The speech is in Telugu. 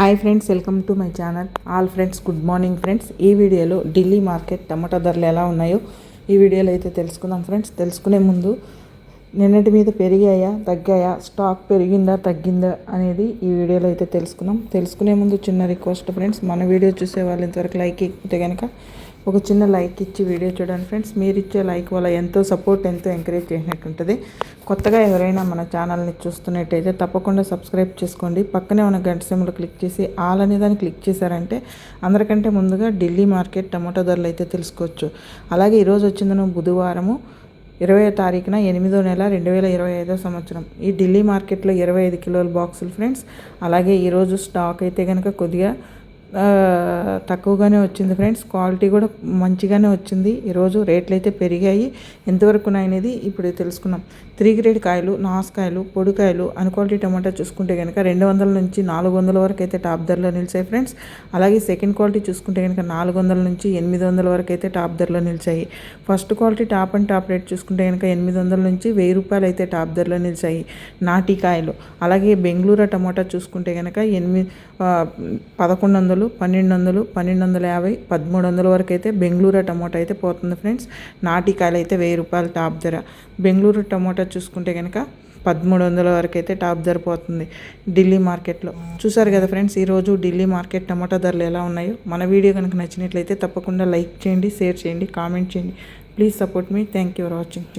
Hi friends welcome to my channel all friends good morning friends ఈ వీడియోలో ఢిల్లీ మార్కెట్ టమాటా ధరలు ఎలా ఉన్నాయో ఈ వీడియోలో అయితే తెలుసుకుందాం ఫ్రెండ్స్ తెలుసుకునే ముందు నిన్నటి మీద పెరిగాయా? తగ్గాయా? స్టాక్ పెరిగిందా? తగ్గిందా? అనేది ఈ వీడియోలో అయితే తెలుసుకున్నాం తెలుసుకునే ముందు చిన్న రిక్వెస్ట్ ఫ్రెండ్స్ మన వీడియో చూసే వాళ్ళు ఇంతవరకు లైక్ ఇస్తే కనుక ఒక చిన్న లైక్ ఇచ్చి వీడియో చూడండి ఫ్రెండ్స్. మీరు ఇచ్చే లైక్ వల్ల ఎంతో సపోర్ట్ ఎంతో ఎంకరేజ్ చేసినట్టు ఉంటుంది. కొత్తగా ఎవరైనా మన ఛానల్ని చూస్తున్నట్టయితే తప్పకుండా సబ్స్క్రైబ్ చేసుకోండి. పక్కనే ఉన్న గంట సింబల్ క్లిక్ చేసి ఆల్ అనే దాన్ని క్లిక్ చేశారంటే అందరికంటే ముందుగా ఢిల్లీ మార్కెట్ టమాటో ధరలు అయితే తెలుసుకోవచ్చు. అలాగే ఈరోజు వచ్చిందను బుధవారము. ఇరవై తారీఖున ఎనిమిదో నెల రెండు వేల ఇరవై ఐదో సంవత్సరం. ఈ ఢిల్లీ మార్కెట్లో ఇరవై ఐదు కిలోల బాక్సులు ఫ్రెండ్స్. అలాగే ఈరోజు స్టాక్ అయితే కనుక కొద్దిగా తక్కువగానే వచ్చింది ఫ్రెండ్స్. క్వాలిటీ కూడా మంచిగానే వచ్చింది. ఈరోజు రేట్లు అయితే పెరిగాయి. ఎంతవరకు అనేది ఇప్పుడు తెలుసుకున్నాం త్రీ గ్రేడ్ కాయలు నాసుకాయలు పొడికాయలు అన్క్వాలిటీ టమాటా చూసుకుంటే కనుక రెండు వందల నుంచి నాలుగు వందల వరకు అయితే టాప్ ధరలో నిలిచాయి ఫ్రెండ్స్. అలాగే సెకండ్ క్వాలిటీ చూసుకుంటే కనుక నాలుగు వందల నుంచి ఎనిమిది వందల వరకు అయితే టాప్ ధరలో నిలిచాయి. First quality top and top rate చూసుకుంటే కనుక ఎనిమిది వందల నుంచి వెయ్యి రూపాయలు అయితే టాప్ ధరలో నిలిచాయి నాటి కాయలు. అలాగే బెంగళూరు టమాటా చూసుకుంటే కనుక ఎనిమిది పదకొండు వందలు పన్నెండు వందలు పన్నెండు వందల యాభై పదమూడు వందల వరకు అయితే బెంగళూరు టమోటా అయితే పోతుంది ఫ్రెండ్స్. నాటికాయలు అయితే వెయ్యి రూపాయలు టాప్ ధర. బెంగళూరు టమోటా చూసుకుంటే కనుక పదమూడు వందల వరకు అయితే టాప్ ధర పోతుంది ఢిల్లీ మార్కెట్లో. చూసారు కదా ఫ్రెండ్స్ ఈరోజు ఢిల్లీ మార్కెట్ టమాటా ధరలు ఎలా ఉన్నాయో. మన వీడియో కనుక నచ్చినట్లయితే తప్పకుండా లైక్ చేయండి షేర్ చేయండి కామెంట్ చేయండి. Please support me. Thank you for watching.